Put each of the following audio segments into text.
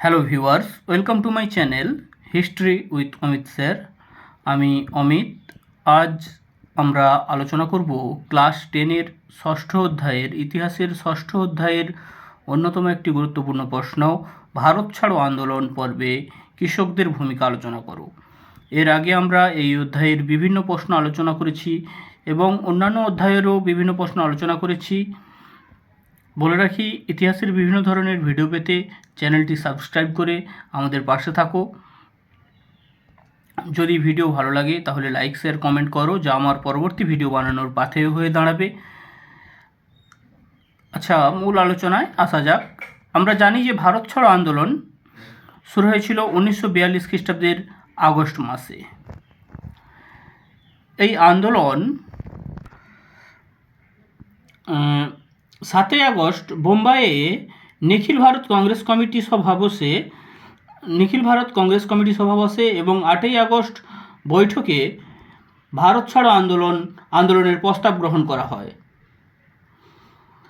Hello viewers welcome to my channel history with Amit sir আমি অমিত। আজ আমরা আলোচনা করব ক্লাস টেনের ষষ্ঠ অধ্যায়ের ইতিহাসের ষষ্ঠ অধ্যায়ের অন্যতম একটি গুরুত্বপূর্ণ প্রশ্ন, ভারত ছাড়ো আন্দোলন পর্বে কৃষকদের ভূমিকা আলোচনা করো। এর আগে আমরা এই অধ্যায়ের বিভিন্ন প্রশ্ন আলোচনা করেছি এবং অন্যান্য অধ্যায়েরও বিভিন্ন প্রশ্ন আলোচনা করেছি। বলে রাখি, ইতিহাসের বিভিন্ন ধরনের ভিডিও পেতে চ্যানেলটি সাবস্ক্রাইব করে আমাদের পাশে থাকো। যদি ভিডিও ভালো লাগে, তাহলে লাইক শেয়ার কমেন্ট করো, যা আমার পরবর্তী ভিডিও বানানোর পাথে হয়ে দাঁড়াবে। আচ্ছা মূল আলোচনায় আসা যাক। আমরা জানি যে ভারত ছাড়ো আন্দোলন শুরু হয়েছিল উনিশশো বিয়াল্লিশ খ্রিস্টাব্দের আগস্ট মাসে। এই আন্দোলন সাতই আগস্ট বোম্বাইয়ে নিখিল ভারত কংগ্রেস কমিটি সভা বসে, নিখিল ভারত কংগ্রেস কমিটি সভা বসে এবং আটই আগস্ট বৈঠকে ভারত ছাড়ো আন্দোলন, আন্দোলনের প্রস্তাব গ্রহণ করা হয়।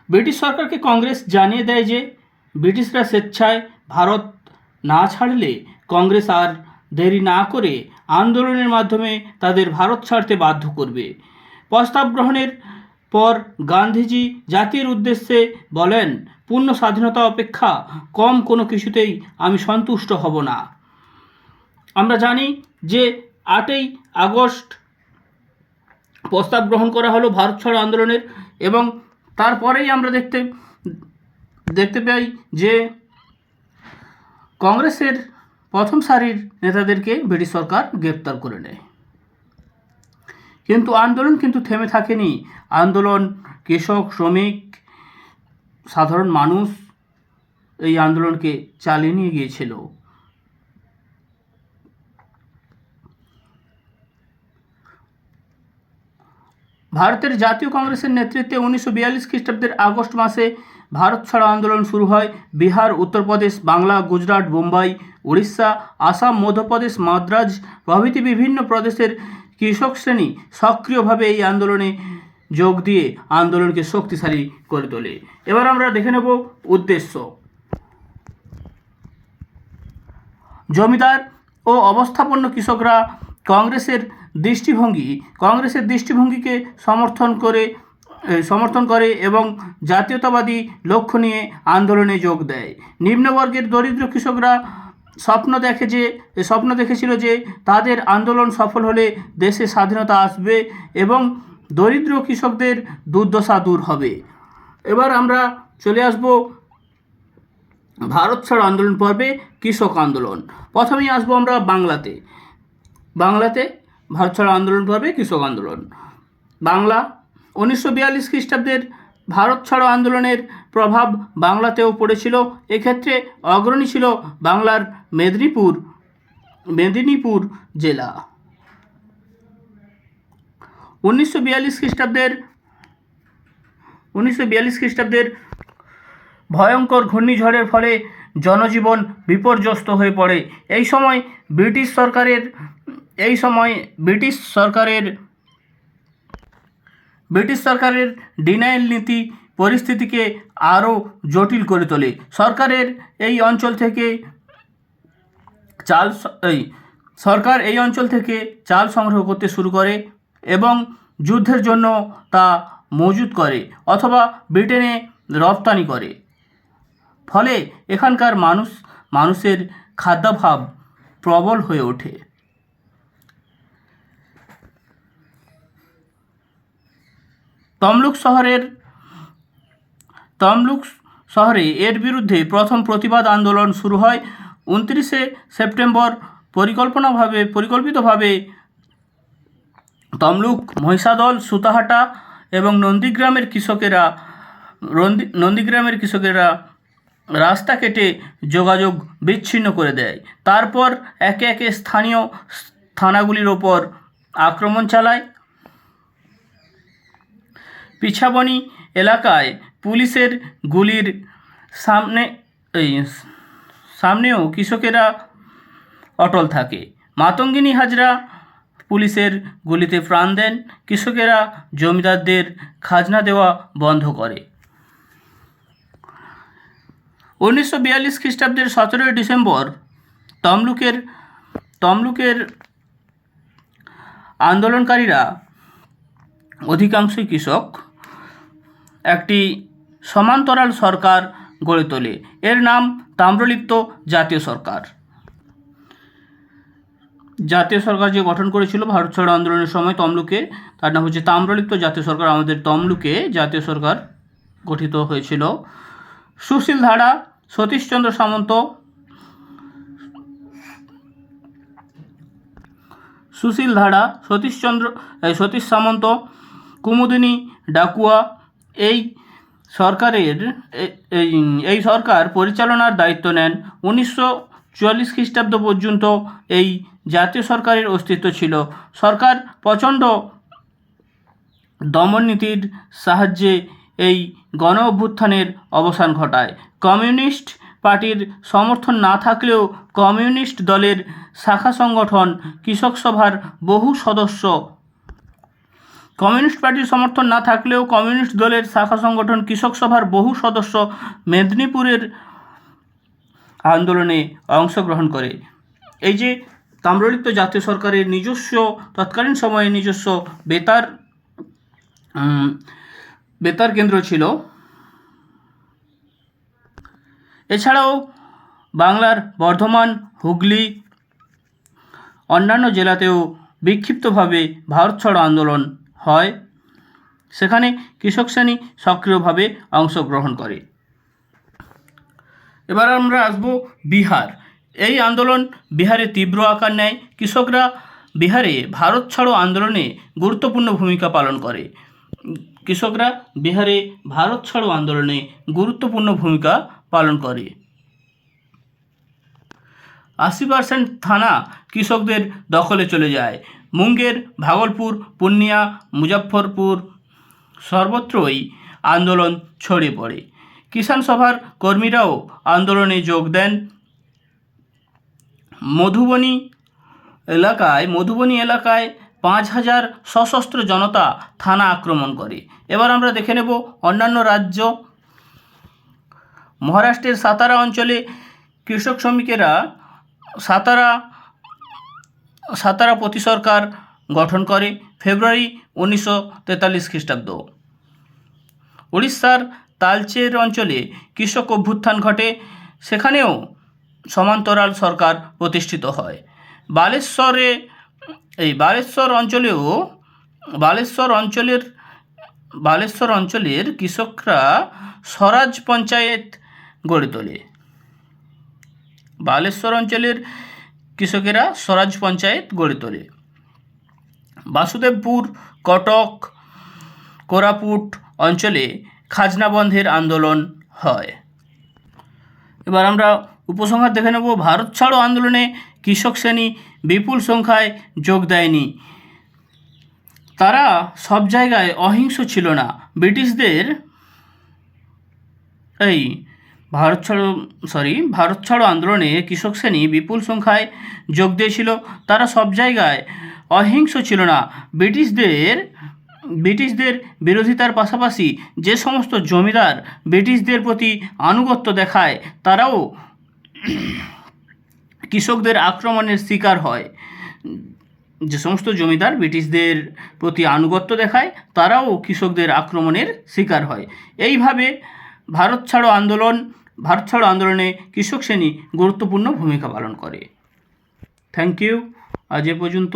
ব্রিটিশ সরকারকে কংগ্রেস জানিয়ে দেয় যে, ব্রিটিশরা স্বেচ্ছায় ভারত না ছাড়লে কংগ্রেস আর দেরি না করে আন্দোলনের মাধ্যমে তাদের ভারত ছাড়তে বাধ্য করবে। প্রস্তাব গ্রহণের পর গান্ধীজি জাতির উদ্দেশ্যে বলেন, পূর্ণ স্বাধীনতা অপেক্ষা কম কোনো কিছুতেই আমি সন্তুষ্ট হব না। আমরা জানি যে আটই আগস্ট প্রস্তাব গ্রহণ করা হলো ভারত ছাড়ো আন্দোলনের এবং তারপরেই আমরা দেখতে দেখতে পাই যে কংগ্রেসের প্রথম সারির নেতাদেরকে ব্রিটিশ সরকার গ্রেপ্তার করে নেয়। কিন্তু আন্দোলন কিন্তু থেমে থাকেনি। আন্দোলন, কৃষক, শ্রমিক, সাধারণ মানুষ এই আন্দোলনকে চালিয়ে নিয়ে গিয়েছিল। ভারতের জাতীয় কংগ্রেসের নেতৃত্বে উনিশশো বিয়াল্লিশ খ্রিস্টাব্দের আগস্ট মাসে ভারত ছাড়ো আন্দোলন শুরু হয় বিহার, উত্তরপ্রদেশ, বাংলা, গুজরাট, বোম্বাই, উড়িষ্যা, আসাম, মধ্যপ্রদেশ, মাদ্রাজ প্রভৃতি বিভিন্ন প্রদেশের কৃষক শ্রেণি সক্রিয়ভাবে এই আন্দোলনে যোগ দিয়ে আন্দোলনকে শক্তিশালী করে তোলে। এবার আমরা দেখে নেব উদ্দেশ্য। জমিদার ও অবস্থাপন্ন কৃষকরা কংগ্রেসের দৃষ্টিভঙ্গি, কংগ্রেসের দৃষ্টিভঙ্গিকে সমর্থন করে সমর্থন করে এবং জাতীয়তাবাদী লক্ষ্য নিয়ে আন্দোলনে যোগ দেয়। নিম্নবর্গের দরিদ্র কৃষকরা স্বপ্ন দেখে যে, স্বপ্ন দেখেছিল যে তাদের আন্দোলন সফল হলে দেশে স্বাধীনতা আসবে এবং দরিদ্র কৃষকদের দুর্দশা দূর হবে। এবার আমরা চলে আসব ভারত ছাড়ো আন্দোলন পর্বে, কৃষক আন্দোলন। প্রথমেই আসব আমরা বাংলাতে। বাংলাতে ভারত ছাড়ো আন্দোলন পর্বে, কৃষক আন্দোলন। বাংলা উনিশশো বিয়াল্লিশ খ্রিস্টাব্দের ভারত ছাড়ো আন্দোলনের প্রভাব বাংলাতেও পড়েছিল, এক্ষেত্রে অগ্রণী ছিল বাংলার মেদিনীপুর মেদিনীপুর জেলা। উনিশশো বিয়াল্লিশ খ্রিস্টাব্দের, উনিশশো বিয়াল্লিশ খ্রিস্টাব্দের ভয়ঙ্কর ঘূর্ণিঝড়ের ফলে জনজীবন বিপর্যস্ত হয়ে পড়ে। এই সময় ব্রিটিশ সরকারের, এই সময় ব্রিটিশ সরকারের ব্রিটিশ সরকারের ডিনাইল নীতি পরিস্থিতিকে আরও জটিল করে তোলে। সরকারের এই অঞ্চল থেকে চাল এই, সরকার এই অঞ্চল থেকে চাল সংগ্রহ করতে শুরু করে এবং যুদ্ধের জন্য তা মজুত করে অথবা ব্রিটেনে রপ্তানি করে। ফলে এখানকার মানুষ, মানুষের খাদ্যাভাব প্রবল হয়ে ওঠে। তমলুক শহরের, তমলুক শহরে এর বিরুদ্ধে প্রথম প্রতিবাদ আন্দোলন শুরু হয় উনত্রিশে সেপ্টেম্বর। পরিকল্পনাভাবে, পরিকল্পিতভাবে তমলুক, মহিষাদল, সুতাহাটা এবং নন্দীগ্রামের কৃষকেরা নন্দীগ্রামের কৃষকেরা রাস্তা কেটে যোগাযোগ বিচ্ছিন্ন করে দেয়। তারপর একে একে স্থানীয় থানাগুলির ওপর আক্রমণ চালায়। পিছাবনি এলাকায় পুলিশের গুলির সামনে, এই, সামনেও কৃষকেরা অটল থাকে। মাতঙ্গিনী হাজরা পুলিশের গুলিতে প্রাণ দেন। কৃষকেরা জমিদারদের খাজনা দেওয়া বন্ধ করে। উনিশশো বিয়াল্লিশ খ্রিস্টাব্দের সতেরোই ডিসেম্বর তমলুকের তমলুকের আন্দোলনকারীরা অধিকাংশই কৃষক। একটি সমান্তরাল সরকার গড়ে তোলে। এর নাম তাম্রলিপ্ত জাতীয় সরকার। জাতীয় সরকার যে গঠন করেছিল ভারত ছাড়ো আন্দোলনের সময় তমলুকে, তার নাম হচ্ছে তাম্রলিপ্ত জাতীয় সরকার। আমাদের তমলুকে জাতীয় সরকার গঠিত হয়েছিল। সুশীল ধারা সতীশচন্দ্র সামন্ত, সুশীল ধারা সতীশচন্দ্র সতীশ সামন্ত, কুমুদিনী ডাকুয়া এই সরকারের এই সরকার পরিচালনার দায়িত্ব নেন উনিশশো চুয়াল্লিশ খ্রিস্টাব্দ পর্যন্ত এই জাতীয় সরকারের অস্তিত্ব ছিল। সরকার প্রচণ্ড দমননীতির সাহায্যে এই গণ অভ্যুত্থানের অবসান ঘটায়। কমিউনিস্ট পার্টির সমর্থন না থাকলেও কমিউনিস্ট দলের শাখা সংগঠন, কৃষক সভার বহু সদস্য কমিউনিস্ট পার্টির সমর্থন না থাকলেও কমিউনিস্ট দলের শাখা সংগঠন কৃষক সভার বহু সদস্য মেদিনীপুরের আন্দোলনে অংশগ্রহণ করে। এই যে তাম্রলিপ্ত জাতীয় সরকারের নিজস্ব, তৎকালীন সময়ে নিজস্ব বেতার বেতার কেন্দ্র ছিল। এছাড়াও বাংলার বর্ধমান, হুগলি, অন্যান্য জেলাতেও বিক্ষিপ্তভাবে ভারত ছাড়ো আন্দোলন হয়। সেখানে কৃষক শ্রেণি সক্রিয়ভাবে অংশগ্রহণ করে। এবার আমরা আসব বিহার। এই আন্দোলন বিহারে তীব্র আকার নেয়। কৃষকরা বিহারে ভারত ছাড়ো আন্দোলনে গুরুত্বপূর্ণ ভূমিকা পালন করে। কৃষকরা বিহারে ভারত ছাড়ো আন্দোলনে গুরুত্বপূর্ণ ভূমিকা পালন করে। আশি পার্সেন্ট থানা কৃষকদের দখলে চলে যায়। মুঙ্গের, ভাগলপুর, পূর্ণিয়া, মুজফ্ফরপুর সর্বত্রই আন্দোলন ছড়িয়ে পড়ে। কিষাণ সভার কর্মীরাও আন্দোলনে যোগ দেন। মধুবনী এলাকায় মধুবনী এলাকায় পাঁচ হাজার সশস্ত্র জনতা থানা আক্রমণ করে। এবার আমরা দেখে নেব অন্যান্য রাজ্য। মহারাষ্ট্রের সাতারা অঞ্চলে কৃষক শ্রমিকেরা সাতারা সাতারা প্রতি সরকার গঠন করে ফেব্রুয়ারি উনিশশো তেতাল্লিশ খ্রিস্টাব্দ। উড়িষ্যার তালচের অঞ্চলে কৃষক অভ্যুত্থান ঘটে, সেখানেও সমান্তরাল সরকার প্রতিষ্ঠিত হয়। বালেশ্বরে, এই বালেশ্বর অঞ্চলেও, বালেশ্বর অঞ্চলের বালেশ্বর অঞ্চলের কৃষকরা স্বরাজ পঞ্চায়েত গড়ে তোলে। বালেশ্বর অঞ্চলের কৃষকেরা স্বরাজ পঞ্চায়েত গড়ে তোলে। বাসুদেবপুর, কটক, কোরাপুট অঞ্চলে খাজনা বন্ধের আন্দোলন হয়। এবার আমরা উপসংহার দেখে নেব, ভারত ছাড়ো আন্দোলনে কৃষক শ্রেণি বিপুল সংখ্যায় যোগ দেয়নি। তারা সব জায়গায় অহিংস ছিল না। ব্রিটিশদের এই ভারত ছাড়ো সরি ভারত ছাড়ো আন্দোলনে কৃষক শ্রেণি বিপুল সংখ্যায় যোগ দিয়েছিল। তারা সব জায়গায় অহিংস ছিল না। ব্রিটিশদের ব্রিটিশদের বিরোধিতার পাশাপাশি যে সমস্ত জমিদার ব্রিটিশদের প্রতি আনুগত্য দেখায়, তারাও কৃষকদের আক্রমণের শিকার হয়। যে সমস্ত জমিদার ব্রিটিশদের প্রতি আনুগত্য দেখায়, তারাও কৃষকদের আক্রমণের শিকার হয়। এইভাবে ভারত ছাড়ো আন্দোলন, ভারত ছাড়ো আন্দোলনে কৃষক শ্রেণি গুরুত্বপূর্ণ ভূমিকা পালন করে। থ্যাংক ইউ আজ এ পর্যন্ত।